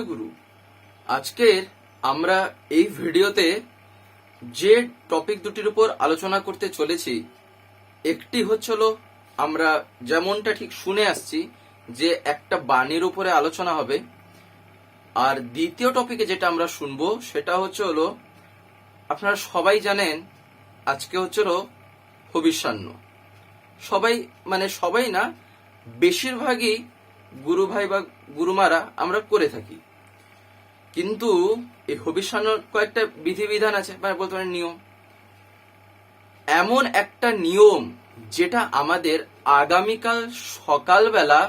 জয় গুরু আজকের আমরা এই ভিডিওতে যে টপিক দুটির উপর আলোচনা করতে চলেছি, একটি হচ্ছিল আমরা যেমনটা ঠিক শুনে আসছি যে একটা বাণীর উপরে আলোচনা হবে, আর দ্বিতীয় টপিকে যেটা আমরা শুনব সেটা হচ্ছে হলো আপনারা সবাই জানেন আজকে হচ্ছে হলো হবিষ্যান্ন। সবাই মানে সবাই না, বেশিরভাগই গুরু ভাই বা গুরুমারা আমরা করে থাকি। কিন্তু এই হবিষ্যান্নর কয়েকটা বিধিবিধান আছে বা বলতে পারেন নিয়ম। এমন একটা নিয়ম যেটা আমাদের আগামীকাল সকালবেলা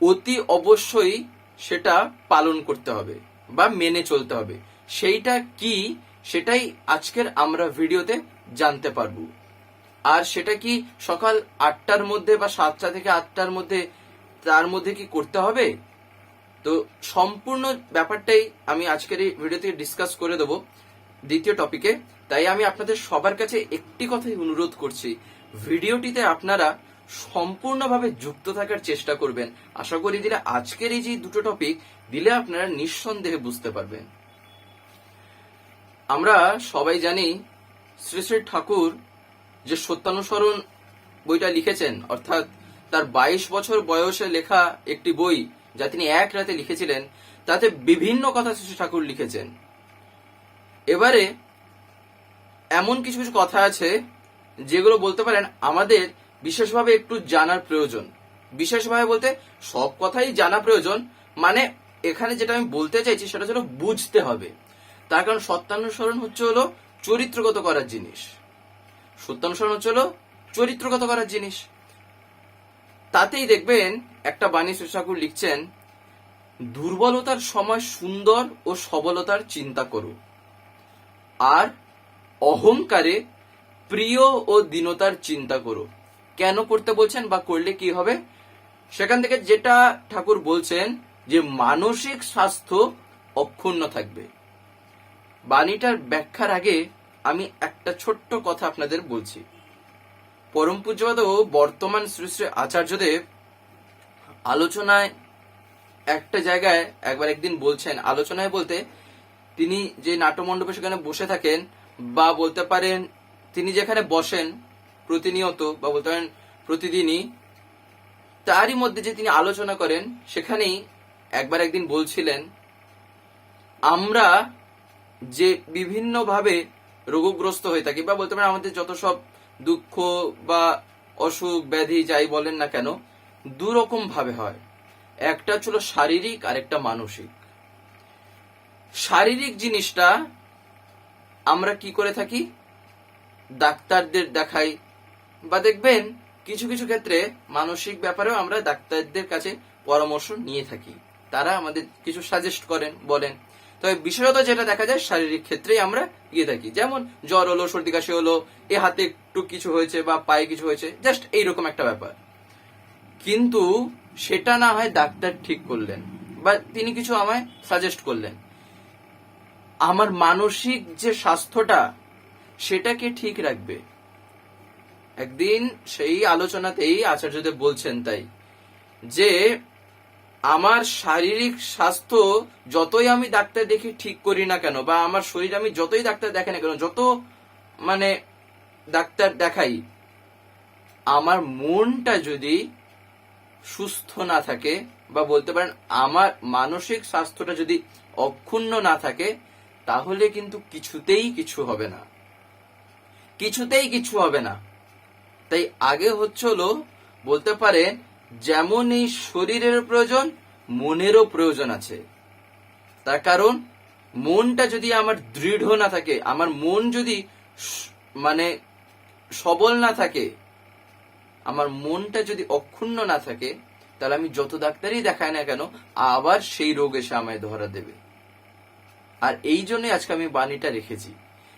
অতি অবশ্যই সেটা পালন করতে হবে বা মেনে চলতে হবে। সেইটা কি সেটাই আজকের আমরা ভিডিওতে জানতে পারব। আর সেটা কি সকাল আটটার মধ্যে বা সাতটা থেকে আটটার মধ্যে, তার মধ্যে কি করতে হবে? তো সম্পূর্ণ ব্যাপারটাই আমি আজকের এই ভিডিওতে ডিসকাস করে দেবো দ্বিতীয় টপিকে তাই আমি আপনাদের সবার কাছে একটি কথাই অনুরোধ করছি, ভিডিওটিতে আপনারা সম্পূর্ণভাবে যুক্ত থাকার চেষ্টা করবেন। আশা করি দিলে আজকের এই যে দুটো টপিক দিলে আপনারা নিঃসন্দেহে বুঝতে পারবেন। আমরা সবাই জানি শ্রী শ্রী ঠাকুর যে সত্যানুসরণ বইটা লিখেছেন, অর্থাৎ তার বাইশ বছর বয়সে লেখা একটি বই যা তিনি এক রাতে লিখেছিলেন, তাতে বিভিন্ন কথা শ্রী ঠাকুর লিখেছেন। এবারে এমন কিছু কিছু কথা আছে, যেগুলো বলতে পারেন আমাদের বিশেষভাবে একটু জানার প্রয়োজন। বিশেষভাবে বলতে সব কথাই জানা প্রয়োজন মানে এখানে যেটা আমি বলতে চাইছি সেটা হলো বুঝতে হবে। তার কারণ সত্যানুসরণ হচ্ছে হলো চরিত্রগত করার জিনিস। সত্যানুসরণ হচ্ছে হলো চরিত্রগত করার জিনিস। তাতেই দেখবেন একটা বাণী ঠাকুর লিখছেন, দুর্বলতার সময় সুন্দর ও সবলতার চিন্তা করো। আর অহংকারে প্রিয় ও দীনতার চিন্তা করো। কেন করতে বলছেন বা করলে কি হবে? সেখান থেকে যেটা ঠাকুর বলছেন যে, মানসিক স্বাস্থ্য অক্ষুণ্ণ থাকবে। বাণীটার ব্যাখ্যার আগে আমি একটা ছোট্ট কথা আপনাদের বলছি। পরম পূজ্যপাদ ও বর্তমান শ্রী শ্রী আচার্যদেব আলোচনায় একটা জায়গায় একবার একদিন বলছেন, আলোচনায় বলতে তিনি যে নাট্যমণ্ডপে সেখানে বসে থাকেন বা বলতে পারেন তিনি যেখানে বসেন প্রতিনিয়ত বা বলতে পারেন প্রতিদিনই, তারই মধ্যে যে তিনি আলোচনা করেন সেখানেই একবার একদিন বলছিলেন, আমরা যে বিভিন্নভাবে রোগগ্রস্ত হয়ে থাকি বা বলতে পারেন আমাদের যত সব দুঃখ বা অসুখ, ব্যাধি যাই বলেন না কেন দু রকম ভাবে হয়। একটা ছিল শারীরিক আর একটা মানসিক। শারীরিক জিনিসটা আমরা কি করে থাকি? ডাক্তারদের দেখাই। বা দেখবেন, কিছু কিছু ক্ষেত্রে মানসিক ব্যাপারেও আমরা ডাক্তারদের কাছে পরামর্শ নিয়ে থাকি। তারা আমাদের কিছু সাজেস্ট করেন, বলেন। তবে বিশেষত যেটা দেখা যায়, শারীরিক ক্ষেত্রেই আমরা গিয়ে থাকি। যেমন, জ্বর হলো, সর্দি কাশি হলো, এ হাতে একটু কিছু হয়েছে বা পায়ে কিছু হয়েছে জাস্ট এইরকম একটা ব্যাপার। কিন্তু সেটা না হয় ডাক্তার ঠিক করলেন বা তিনি কিছু আমায় সাজেস্ট করলেন। আমার মানসিক যে স্বাস্থ্যটা, সেটাকে ঠিক রাখবে। একদিন সেই আলোচনাতেই আচার্যদেব বলছেন তাই, যে আমার শারীরিক স্বাস্থ্য যতই আমি ডাক্তার দেখি ঠিক করি না কেন, বা আমার শরীর আমি যতই ডাক্তার দেখে না কেন, যত মানে ডাক্তার দেখাই, আমার মনটা যদি সুস্থ না থাকে, বা বলতে পারেন আমার মানসিক স্বাস্থ্যটা যদি অক্ষুণ্ণ না থাকে, তাহলে কিন্তু কিছুতেই কিছু হবে না। কিছুতেই কিছু হবে না। তাই আগে হচ্ছে হলো বলতে পারে যেমন এই শরীরের প্রয়োজন, মনেরও প্রয়োজন আছে। তার কারণ, মনটা যদি আমার দৃঢ় না থাকে, আমার মন যদি মানে সবল না থাকে, আমার মনটা যদি অক্ষুণ্ণ না থাকে, তাহলে আমি যত ডাক্তারই দেখাই না কেন, আবার সেই রোগ এসে আমায় ধরা দেবে। আর এই জন্য আজকে আমি বাণীটা রেখেছি,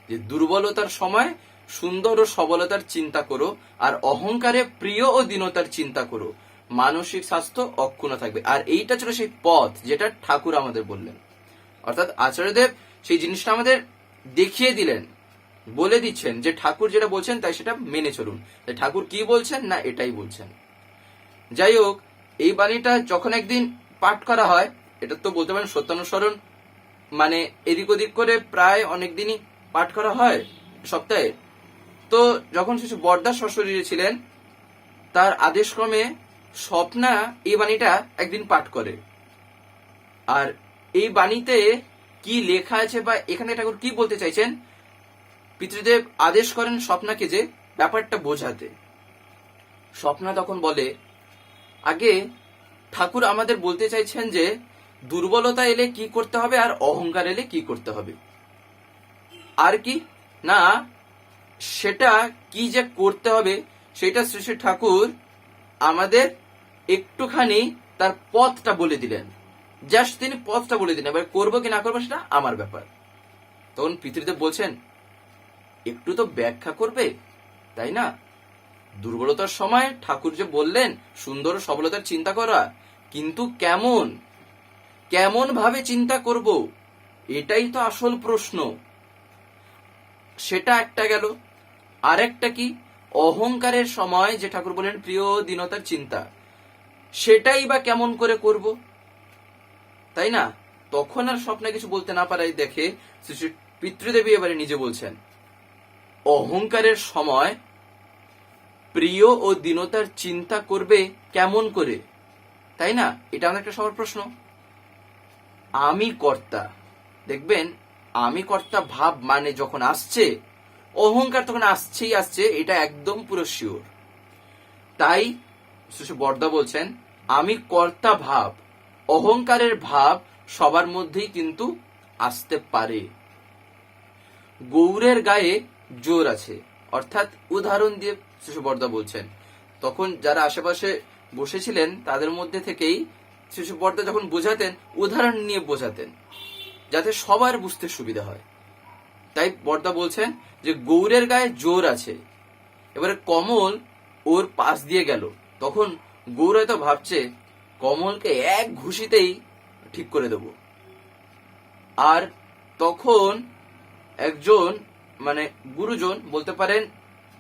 যে দুর্বলতার সময় সুন্দর ও সবলতার চিন্তা করো, আর অহংকারে প্রিয় ও দীনতার চিন্তা করো। মানসিক স্বাস্থ্য অক্ষুণ্ণ থাকবে। আর এইটা ছিল সেই পথ যেটা ঠাকুর আমাদের বললেন। অর্থাৎ আচার্যদেব সেই জিনিসটা আমাদের দেখিয়ে দিলেন, বলে দিচ্ছেন যে ঠাকুর যেটা বলছেন তাই সেটা মেনে চলুন। ঠাকুর কি বলছেন না এটাই বলছেন। যাই হোক, এই বাণীটা যখন একদিন পাঠ করা হয়, এটা তো বলতে পারেন সত্যানুসরণ মানে এদিক ওদিক করে প্রায় অনেক দিনই পাঠ করা হয় সপ্তাহে। তো যখন শিশু বর্দা সশরীরে ছিলেন, তার আদেশক্রমে স্বপ্না এই বাণীটা একদিন পাঠ করে। আর এই বাণীতে কি লেখা আছে বা এখানে ঠাকুর কি বলতে চাইছেন? পিতৃদেব আদেশ করেন স্বপ্নাকে যে ব্যাপারটা বোঝাতে। স্বপ্না তখন বলে, আগে ঠাকুর আমাদের বলতে চাইছেন যে দুর্বলতা এলে কি করতে হবে আর অহংকার এলে কি করতে হবে? আর কি? না, সেটা কি যে করতে হবে সেটা শ্রী ঠাকুর আমাদের একটুখানি তার পথটা বলে দিলেন। জাস্ট তিনি পথটা বলে দিলেন, এবার করব কি না করব সেটা আমার ব্যাপার। তখন পিতৃদেব বলছেন, একটু তো ব্যাখ্যা করবে, তাই না? দুর্বলতার সময় ঠাকুর যে বললেন, সুন্দর সবলতার চিন্তা করা, কিন্তু কেমন? কেমন ভাবে চিন্তা করব? এটাই তো আসল প্রশ্ন। সেটা একটা গেল। আরেকটা কি? অহংকারের সময় যে ঠাকুর বলেন প্রিয়, দীনতার চিন্তা। সেটাই বা কেমন করে করব? তাই না? তখন আর স্বপ্নে কিছু বলতে না পারাই দেখে শ্রী পিতৃদেবী এবারে নিজে বলছেন, অহংকারের সময় প্রিয় ও দীনতার চিন্তা করবে কেমন করে? তাই না? এটা আমার একটা সবার প্রশ্ন। আমি কর্তা, দেখবেন, আমি কর্তা ভাব মানে যখন আসছে, অহংকার তখন আসছেই আসছে, এটা একদম পুরো শিওর। তাই শ্রী বর্দা বলছেন, আমি কর্তা ভাব, অহংকারের ভাব সবার মধ্যেই কিন্তু আসতে পারে। গৌরের গায়ে জোর আছে। অর্থাৎ উদাহরণ দিয়ে শিশু বর্দা বলছেন, তখন যারা আশেপাশে বসেছিলেন, তাদের মধ্যে থেকেই শিশু বর্দা যখন বোঝাতেন, উদাহরণ নিয়ে বোঝাতেন, যাতে সবার বুঝতে সুবিধা হয়। তাই বর্দা বলছেন যে, গৌরের গায়ে জোর আছে। এবারে কমল ওর পাশ দিয়ে গেল। তখন গৌর হয়তো ভাবছে, কমলকে এক ঘুষিতেই ঠিক করে দেব। আর তখন একজন মানে গুরুজন বলতে পারেন,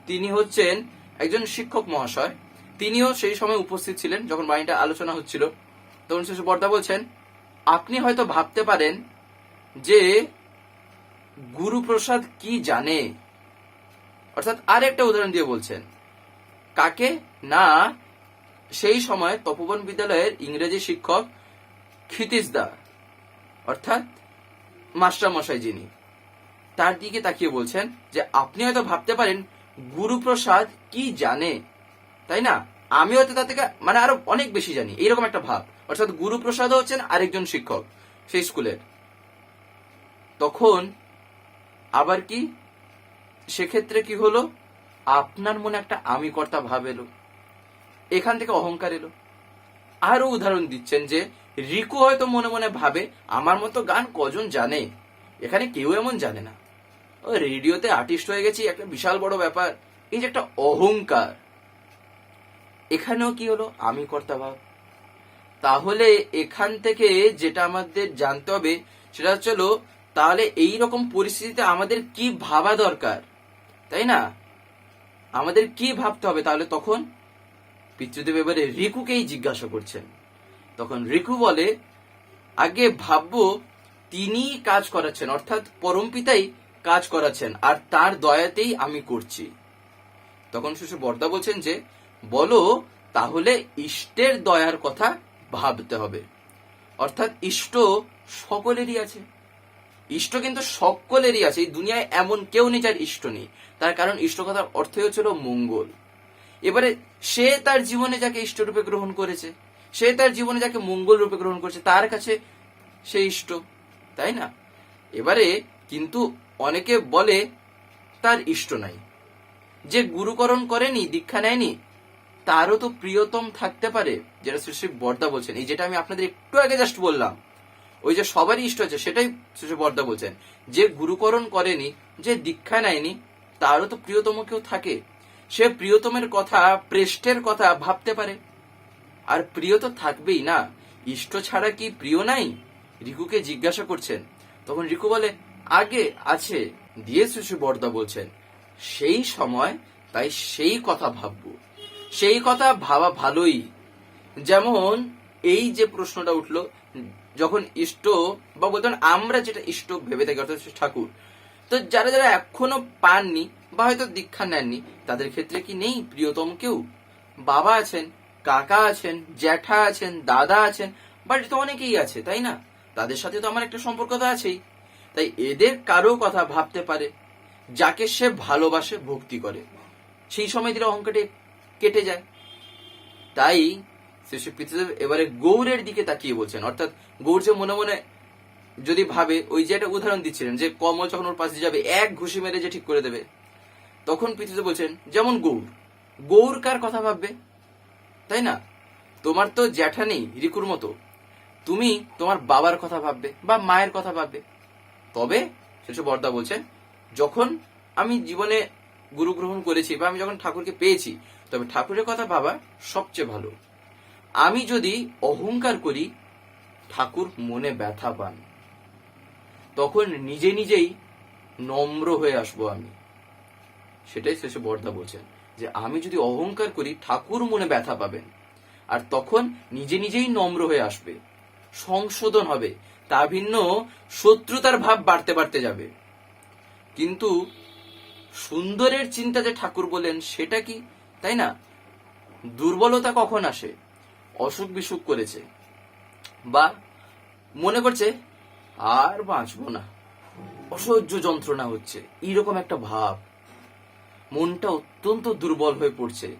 তিনি হচ্ছেন একজন শিক্ষক মহাশয়। তিনিও সেই সময় উপস্থিত ছিলেন যখন বাণীটা আলোচনা হচ্ছিল। তখন শেষ বর্দা বলছেন, আপনি হয়তো ভাবতে পারেন যে গুরুপ্রসাদ কি জানে? অর্থাৎ আর একটা উদাহরণ দিয়ে বলছেন, কাকে না সেই সময় তপোবন বিদ্যালয়ের ইংরেজি শিক্ষক ক্ষিতিশ দা অর্থাৎ মাস্টারমশাই যিনি, তার দিকে তাকিয়ে বলছেন যে, আপনি হয়তো ভাবতে পারেন, গুরুপ্রসাদ কি জানে? তাই না? আমি হয়তো তার থেকে মানে আরও অনেক বেশি জানি, এইরকম একটা ভাব। অর্থাৎ গুরুপ্রসাদ হচ্ছেন আরেকজন শিক্ষক সেই স্কুলের। তখন আবার কি? সেক্ষেত্রে কি হলো? আপনার মনে একটা আমি কর্তা ভাব এলো। এখান থেকে অহংকার এলো। আরও উদাহরণ দিচ্ছেন যে, রিকু হয়তো মনে মনে ভাবে, আমার মতো গান কজন জানে? এখানে কেউ এমন জানে না। ও, রেডিওতে আর্টিস্ট হয়ে গেছি, একটা বিশাল বড় ব্যাপার। এই যে একটা অহংকার। এখানেও কি হলো? আমি কর্তা ভাব তাহলে এখান থেকে যেটা আমাদের জানতে হবে, সেটা হচ্ছে হলো, তাহলে এই রকম পরিস্থিতিতে আমাদের কি ভাবা দরকার? তাই না? আমাদের কি ভাবতে হবে তাহলে তখন? পিতৃদেব এবারে রিকুকেই জিজ্ঞাসা করছেন। তখন রিকু বলে, আগে ভাববো তিনি কাজ করাচ্ছেন, অর্থাৎ পরমপিতাই কাজ করাচ্ছেন, আর তার দয়াতেই আমি করছি। তখন শিশু বর্দা বলছেন যে, বলো, তাহলে ইষ্টের দয়ার কথা ভাবতে হবে। অর্থাৎ ইষ্ট সকলেরই আছে। ইষ্ট কিন্তু সকলেরই আছে। এই দুনিয়ায় এমন কেউ নেই যার ইষ্ট নেই। তার কারণ ইষ্ট কথার অর্থই হচ্ছিল মঙ্গল। এবারে সে তার জীবনে যাকে ইষ্ট রূপে গ্রহণ করেছে, সে তার জীবনে যাকে মঙ্গল রূপে গ্রহণ করেছে, তার কাছে সে ইষ্ট, তাই না? এবারে কিন্তু অনেকে বলে তার ইষ্ট নাই। যে গুরুকরণ করেনি, দীক্ষা নেয়নি, তারও তো প্রিয়তম থাকতে পারে, যেটা শ্রী শ্রী বর্দা বলছেন। এই যেটা আমি আপনাদের একটু আগে জাস্ট বললাম, ওই যে সবারই ইষ্ট আছে, সেটাই শ্রী শ্রী বর্দা বলছেন। যে গুরুকরণ করেনি, যে দীক্ষা নেয়নি, তারও তো প্রিয়তম কেউ থাকে। সে প্রিয়তমের কথা প্রেষ্টের কথা ভাবতে পারে। আর প্রিয় তো থাকবেই না। ইষ্ট ছাড়া কি প্রিয় নাই? রিকুকে জিজ্ঞাসা করছেন। তখন রিকু বলে, আগে আছে। দিয়ে শিশু বর্দা বলছেন, সেই সময় তাই সেই কথা ভাববো। সেই কথা ভাবা ভালোই। যেমন এই যে প্রশ্নটা উঠল, যখন ইষ্ট বা বলতেন, আমরা যেটা ইষ্ট ভেবে থাকি, অর্থাৎ ঠাকুর। তো যারা যারা এখনও পাননি বা হয়তো দীক্ষা নেননি। তাদের ক্ষেত্রে কি নেই প্রিয়তম কেউ? বাবা আছেন, কাকা আছেন, জ্যাঠা আছেন, দাদা আছেন বাড়িতে তো অনেকেই আছে, তাই না? তাদের সাথে তো আমার একটা সম্পর্ক তো আছেই। তাই এদের কারও কথা ভাবতে পারে, যাকে সে ভালোবাসে, ভক্তি করে। সেই সময় দিলে অহংকারটি কেটে যায়। তাই শ্রী শ্রী এবারে গৌরের দিকে তাকিয়ে বলছেন। অর্থাৎ গৌর যে মনে মনে যদি ভাবে, ওই যে একটা উদাহরণ দিচ্ছিলেন যে কমল যখন ওর পাশে যাবে, এক ঘুষি মেরে যে ঠিক করে দেবে তখন পিতৃদেব বলছেন, যেমন গৌর। গৌর কার কথা ভাববে? তাই না? তোমার তো জ্যাঠা নেই, রিকুর মতো। তুমি তোমার বাবার কথা ভাববে বা মায়ের কথা ভাববে। তবে, শেষ বর্দা বলছেন, যখন আমি জীবনে গুরু গ্রহণ করেছি বা আমি যখন ঠাকুরকে পেয়েছি, তবে ঠাকুরের কথা ভাবা সবচেয়ে ভালো। আমি যদি অহংকার করি, ঠাকুর মনে ব্যথা পান। তখন নিজে নিজেই নম্র হয়ে আসব আমি। সেটাই শেষে বর্দা বলছেন, যে আমি যদি অহংকার করি, ঠাকুর মনে ব্যথা পাবেন। আর তখন নিজে নিজেই নম্র হয়ে আসবে, সংশোধন হবে, তা ভিন্ন শত্রুতার ভাব বাড়তে বাড়তে যাবে। কিন্তু সুন্দরের চিন্তা যে ঠাকুর বলেন, সেটা কি? তাই না? দুর্বলতা কখন আসে? অসুখ বিসুখ করেছে। বা মনে করছে, আর বাঁচবো না। অসহ্য যন্ত্রণা হচ্ছে। এইরকম একটা ভাব। মনটা অত্যন্ত দুর্বল হয়ে পড়ছে।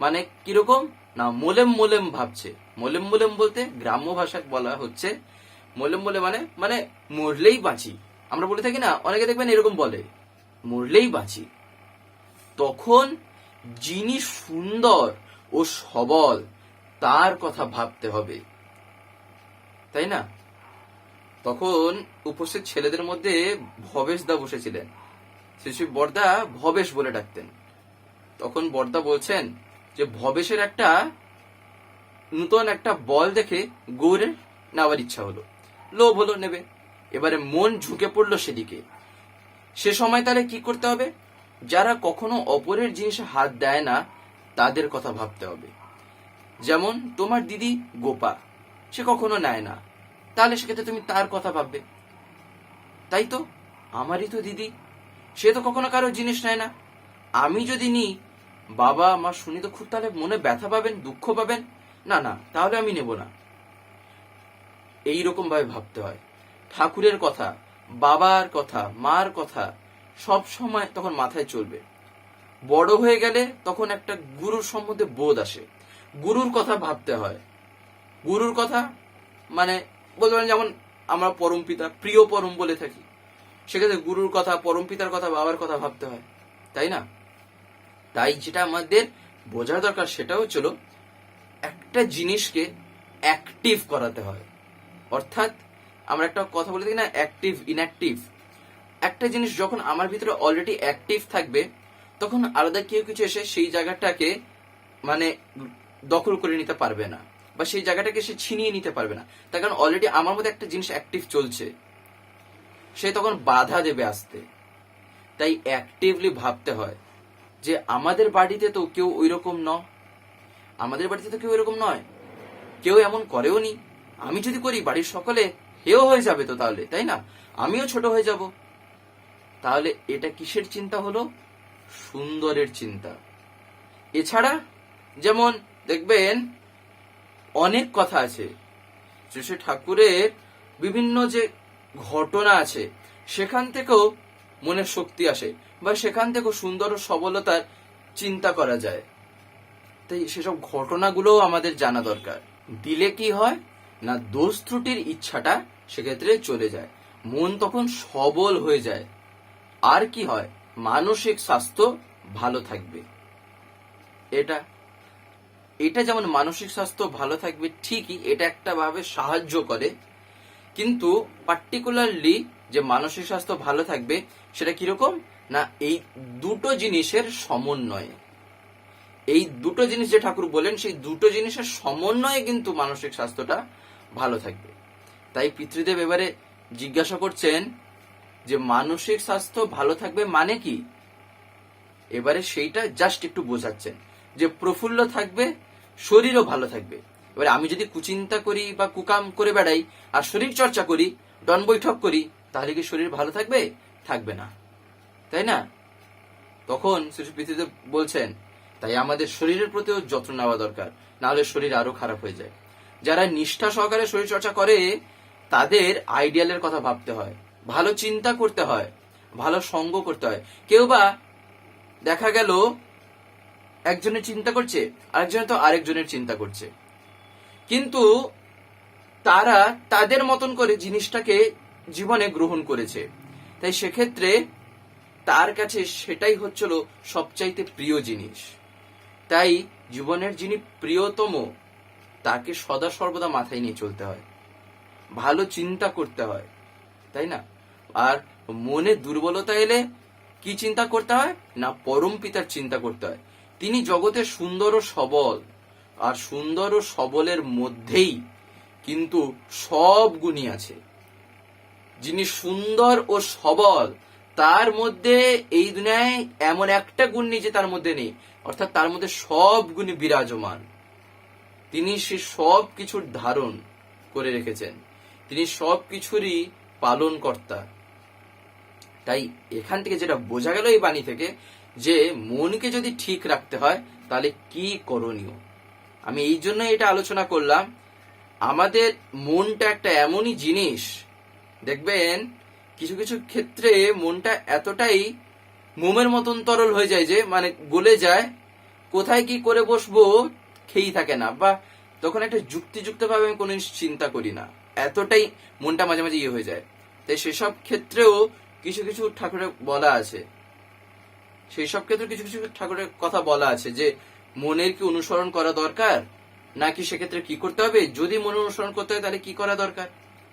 মানে কীরকম? না, মোলেম মোলেম ভাবছে। মোলেম মোলেম বলতে গ্রাম্য ভাষায় বলা হচ্ছে, মোলেম মোলে মানে মানে মরলেই বাঁচি। আমরা বলে থাকি না, অনেকে দেখবেন এরকম বলে, মরলেই বাঁচি। তখন যিনি সুন্দর ও সবল, তার কথা ভাবতে হবে। তাই না? তখন উপস্থিত ছেলেদের মধ্যে ভবেশ দা বসেছিলেন। শ্রী বর্দা ভবেশ বলে ডাকতেন। তখন বর্দা বলছেন যে, ভবেশের একটা নূতন একটা বল দেখে গৌরের নেওয়ার ইচ্ছা হলো। লোভ হলো নেবে। এবারে মন ঝুঁকে পড়ল সেদিকে। সে সময় তাহলে কি করতে হবে? যারা কখনো অপরের জিনিসে হাত দেয় না, তাদের কথা ভাবতে হবে। যেমন, তোমার দিদি গোপা, সে কখনো নেয় না। তাহলে সেক্ষেত্রে তুমি তার কথা ভাববে। তাই তো? আমারই তো দিদি সে তো কখনো কারও জিনিস নেয় না। আমি যদি নিই, বাবা, মা, শুনি তো খুব তাহলে মনে ব্যথা পাবেন, দুঃখ পাবেন। না না, তাহলে আমি নেব না। এই রকম ভাবে ভাবতে হয়। ঠাকুরের কথা, বাবার কথা, মার কথা সব সময় তখন মাথায় চলবে। বড় হয়ে গেলে তখন একটা গুরুর সম্বন্ধে বোধ আসে। গুরুর কথা ভাবতে হয়। গুরুর কথা মানে বলতে পারেন যেমন আমরা পরম পিতা, প্রিয় পরম বলে থাকি। সেক্ষেত্রে গুরুর কথা, পরম পিতার কথা, বাবার কথা ভাবতে হয়। তাই না? তাই যেটা আমাদের বোঝার দরকার সেটা হচ্ছিল একটা জিনিসকে অ্যাক্টিভ করাতে হয়। অর্থাৎ আমরা একটা কথা বলে থাকি না অ্যাক্টিভ ইনঅ্যাক্টিভ একটা জিনিস যখন আমার ভিতরে অলরেডি অ্যাক্টিভ থাকবে, তখন আলাদা কেউ কিছু এসে সেই জায়গাটাকে মানে দখল করে নিতে পারবে না বা সেই জায়গাটাকে সে ছিনিয়ে নিতে পারবে না। তার কারণ অলরেডি আমার মধ্যে একটা জিনিস অ্যাক্টিভ চলছে। সে তখন বাধা দেবে আসতে। তাই অ্যাক্টিভলি ভাবতে হয় যে আমাদের বাড়িতে তো কেউ ওই রকম ন। আমাদের বাড়িতে তো কেউ এরকম নয়। কেউ এমন করেও নি। আমি যদি করি, বাড়ির সকলে হেও হয়ে যাবে তো তাহলে, তাই না? আমিও ছোট হয়ে যাব। তাহলে এটা কিসের চিন্তা হলো? সুন্দরের চিন্তা। এছাড়া যেমন দেখবেন, অনেক কথা আছে। শ্রী ঠাকুরের বিভিন্ন যে ঘটনা আছে। সেখান থেকেও মনের শক্তি আসে বা সেখান থেকেও সুন্দর ও সবলতার চিন্তা করা যায়। তাই সেসব ঘটনাগুলোও আমাদের জানা দরকার। দিলে কি হয়? না দোষ ত্রুটির ইচ্ছাটা সেক্ষেত্রে চলে যায়। মন তখন সবল হয়ে যায়। আর কি হয়? মানসিক স্বাস্থ্য ভালো থাকবে। এটা এটা যেমন মানসিক স্বাস্থ্য ভালো থাকবে ঠিকই, এটা একটা ভাবে সাহায্য করে। কিন্তু পার্টিকুলারলি যে মানসিক স্বাস্থ্য ভালো থাকবে, সেটা কীরকম? না, এই দুটো জিনিসের সমন্বয়ে। এই দুটো জিনিস যে ঠাকুর বলেন, সেই দুটো জিনিসের সমন্বয়ে কিন্তু মানসিক স্বাস্থ্যটা ভালো থাকবে। তাই পিতৃদেব এবারে জিজ্ঞাসা করছেন যে, মানসিক স্বাস্থ্য ভালো থাকবে মানে কি? এবারে সেইটা জাস্ট একটু বোঝাচ্ছেন যে, প্রফুল্ল থাকবে, শরীরও ভালো থাকবে। এবারে আমি যদি কুচিন্তা করি বা কুকাম করে বেড়াই আর শরীর চর্চা করি, ডন বৈঠক করি, তাহলে কি শরীর ভালো থাকবে? থাকবে না। তাই না? তখন পৃথিবীতে বলছেন, তাই আমাদের শরীরের প্রতিও যত্ন নেওয়া দরকার নাহলে শরীর আরও খারাপ হয়ে যায়। যারা নিষ্ঠা সহকারে শরীর চর্চা করে, তাদের আইডিয়ালের কথা ভাবতে হয়, ভালো চিন্তা করতে হয়, ভালো সঙ্গ করতে হয়। কেউ বা দেখা গেল একজনের চিন্তা করছে, আরেকজনে তো আরেকজনের চিন্তা করছে। কিন্তু তারা তাদের মতন করে জিনিসটাকে জীবনে গ্রহণ করেছে। তাই সেক্ষেত্রে তার কাছে সেটাই হচ্ছিল সবচাইতে প্রিয় জিনিস। তাই জীবনের যিনি প্রিয়তম, তাকে সদা সর্বদা মাথায় নিয়ে চলতে হয়। ভালো চিন্তা করতে হয়, তাই না? আর মনে দুর্বলতা এলে কি চিন্তা করতে হয়? না পরম পিতার চিন্তা করতে হয়। তিনি জগতে সুন্দর ও সবল। আর সুন্দর ও সবলের মধ্যেই কিন্তু সব গুণই আছে। যিনি সুন্দর ও সবল, তার মধ্যে এই দুনিয়ায় এমন একটা গুণ নেই যে তার মধ্যে নেই, অর্থাৎ তার মধ্যে সব গুণই বিরাজমান। তিনি সে সব কিছুর ধারণ করে রেখেছেন। তিনি সব কিছুরই পালন কর্তা তাই এখান থেকে যেটা বোঝা গেল এই বাণী থেকে, যে মনকে যদি ঠিক রাখতে হয়, তাহলে কি করণীয়? আমি এই জন্য এটা আলোচনা করলাম। আমাদের মনটা একটা এমনই জিনিস। দেখবেন, কিছু কিছু ক্ষেত্রে মনটা এতটাই মোমের মতন তরল হয়ে যায় যে মানে গলে যায়, কোথায় কি করে বসবো খেয়েই থাকে না বা তখন একটা যুক্তিযুক্ত ভাবে আমি কোনো চিন্তা করি না। এতটাই মনটা মাঝে মাঝে ইয়ে হয়ে যায়। তাই সেসব ক্ষেত্রেও কিছু কিছু ঠাকুরের বলা আছে। সেই সব ক্ষেত্রে কিছু কিছু ঠাকুরের কথা বলা আছে যে মনের কি অনুসরণ করা দরকার? নাকি সেক্ষেত্রে কি করতে হবে? যদি মনে অনুসরণ করতে হয়, তাহলে কি করা দরকার?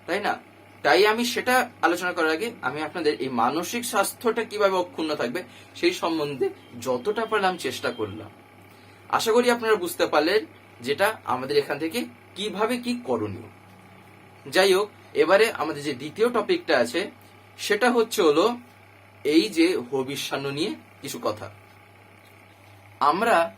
তাই না? তাই আমি সেটা আলোচনা করার আগে আমি আপনাদের এই মানসিক স্বাস্থ্যটা কীভাবে অক্ষুণ্ণ থাকবে সেই সম্বন্ধে যতটা পারলাম চেষ্টা করলাম। আশা করি আপনারা বুঝতে পারলেন যেটা আমাদের এখান থেকে কীভাবে কি করণীয়। যাই হোক, এবারে আমাদের যে দ্বিতীয় টপিকটা আছে, সেটা হচ্ছে হলো এই যে হবিষ্যান্ন নিয়ে কিছু কথা। আমরা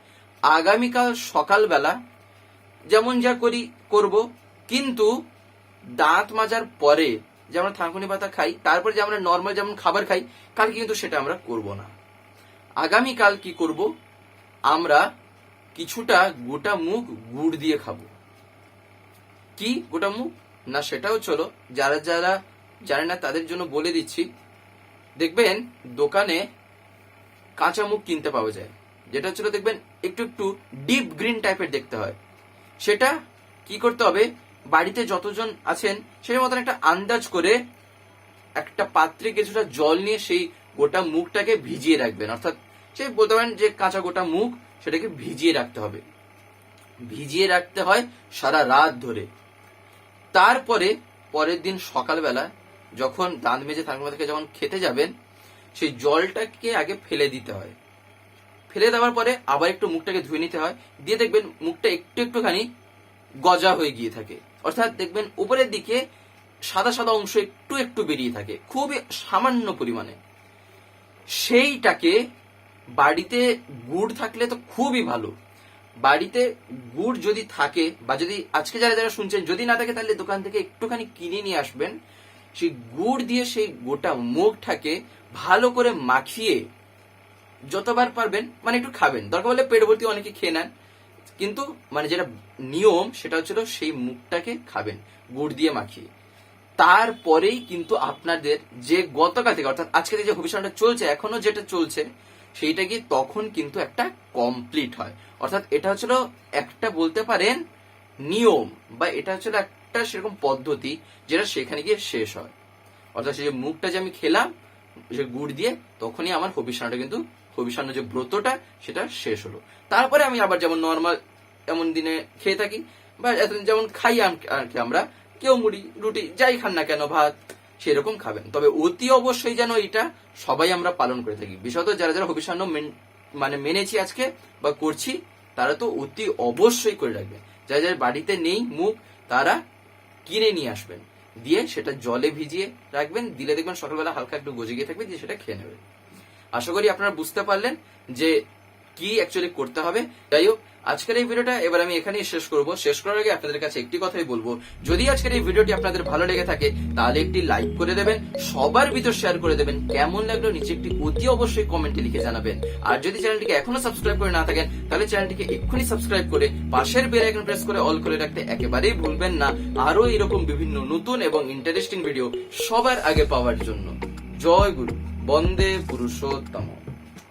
আগামীকাল সকালবেলা যেমন যা করি, করব। কিন্তু দাঁত মাজার পরে যে আমরা থানকুনি পাতা খাই, তারপরে যে আমরা নর্মাল যেমন খাবার খাই, কালকে কিন্তু সেটা আমরা করব না। আগামীকাল কি করব? আমরা কিছুটা গোটা মুখ গুড় দিয়ে খাব। কি গোটা মুখ? না, সেটাও চলো, যারা যারা জানে না, তাদের জন্য বলে দিচ্ছি। দেখবেন দোকানে কাঁচা মুখ কিনতে পাওয়া যায়। যেটা ছিল দেখবেন, একটু একটু ডিপ গ্রিন টাইপের দেখতে হয়। সেটা কি করতে হবে? বাড়িতে যতজন আছেন, সেই মতন একটা আন্দাজ করে একটা পাত্রে কিছুটা জল নিয়ে সেই গোটা মুখটাকে ভিজিয়ে রাখবেন। অর্থাৎ সে বলতে পারেন যে কাঁচা গোটা মুখ, সেটাকে ভিজিয়ে রাখতে হবে। ভিজিয়ে রাখতে হয় সারা রাত ধরে। তারপরে পরের দিন সকালবেলা যখন দাঁত মেজে থাকবে থেকে যখন খেতে যাবেন, সেই জলটাকে আগে ফেলে দিতে হয়। ফেলে দেওয়ার পরে আবার একটু মুখটাকে ধুয়ে নিতে হয়। দিয়ে দেখবেন মুখটা একটু একটুখানি গজা হয়ে গিয়ে থাকে। অর্থাৎ দেখবেন উপরের দিকে সাদা সাদা অংশ একটু একটু বেরিয়ে থাকে, খুবই সামান্য পরিমাণে। সেইটাকে বাড়িতে গুড় থাকলে তো খুবই ভালো। বাড়িতে গুড় যদি থাকে বা যদি আজকে যারা যারা শুনছেন, যদি না থাকে তাহলে দোকান থেকে একটুখানি কিনে নিয়ে আসবেন। সেই গুড় দিয়ে সেই গোটা মুখটাকে ভালো করে মাখিয়ে যতবার পারবেন মানে একটু খাবেন। দরকার হলে পেট ভর্তি অনেকে খেয়ে নেন। কিন্তু মানে যেটা নিয়ম, সেটা হচ্ছিল সেই মুখটাকে খাবেন, গুড় দিয়ে মাখিয়ে। তারপরেই কিন্তু আপনাদের যে গতকাল থেকে, অর্থাৎ আজকে যে ভবিষ্যৎটা চলছে, এখনও যেটা চলছে, সেইটা কি তখন কিন্তু একটা কমপ্লিট হয়। অর্থাৎ এটা হচ্ছিল একটা বলতে পারেন নিয়ম, বা এটা হচ্ছিল একটা সেরকম পদ্ধতি যেটা সেখানে গিয়ে শেষ হয়। অর্থাৎ সেই যে মুখটা যে আমি খেলাম যে গুড় দিয়ে তখনই আমার হবিষাণটা কিন্তু হবিষাণ্য যে ব্রতটা, সেটা শেষ হলো। তারপরে আমি আবার যেমন নর্মাল এমন দিনে খেয়ে থাকি, বা এতদিন যেমন খাই আর কি আমরা, কেউ মুড়ি, রুটি, যাই খান না কেন, ভাত, সেরকম খাবেন। তবে অতি অবশ্যই যেন এটা সবাই আমরা পালন করে থাকি। বিশেষত যারা যারা হবিষাণ্য মেন- মানে মেনেছি আজকে বা করছি, তারা তো অতি অবশ্যই করে রাখবে। যারা যারা বাড়িতে নেই মুখ, তারা কিনে নিয়ে আসবেন। দিয়ে সেটা জলে ভিজিয়ে রাখবেন, দিলে দেখবেন সকালবেলা হালকা একটু গজে গিয়ে থাকবে, দিয়ে সেটা খেয়ে নেবেন। আশা করি আপনারা বুঝতে পারলেন যে কি অ্যাকচুয়ালি করতে হবে। যাই হোক, আজকের এই ভিডিওটা এবার আমি এখানেই শেষ করব। শেষ করার আগে আপনাদের কাছে একটি কথাই বলব। যদি আজকের এই ভিডিওটি আপনাদের ভালো লেগে থাকে, তাহলে একটি লাইক করে দেবেন, সবার ভিতর শেয়ার করে দেবেন, কেমন লাগল নিচে একটি অতি অবশ্যই কমেন্টে লিখে জানাবেন। আর যদি চ্যানেলটিকে এখনও সাবস্ক্রাইব করে না থাকেন, তাহলে চ্যানেলটিকে এক্ষুনি সাবস্ক্রাইব করে পাশের বেল আইকন প্রেস করে অল করে রাখতে একেবারেই ভুলবেন না। আরও এরকম বিভিন্ন নতুন এবং ইন্টারেস্টিং ভিডিও সবার আগে পাওয়ার জন্য। জয় গুরু। বন্দে পুরুষোত্তম।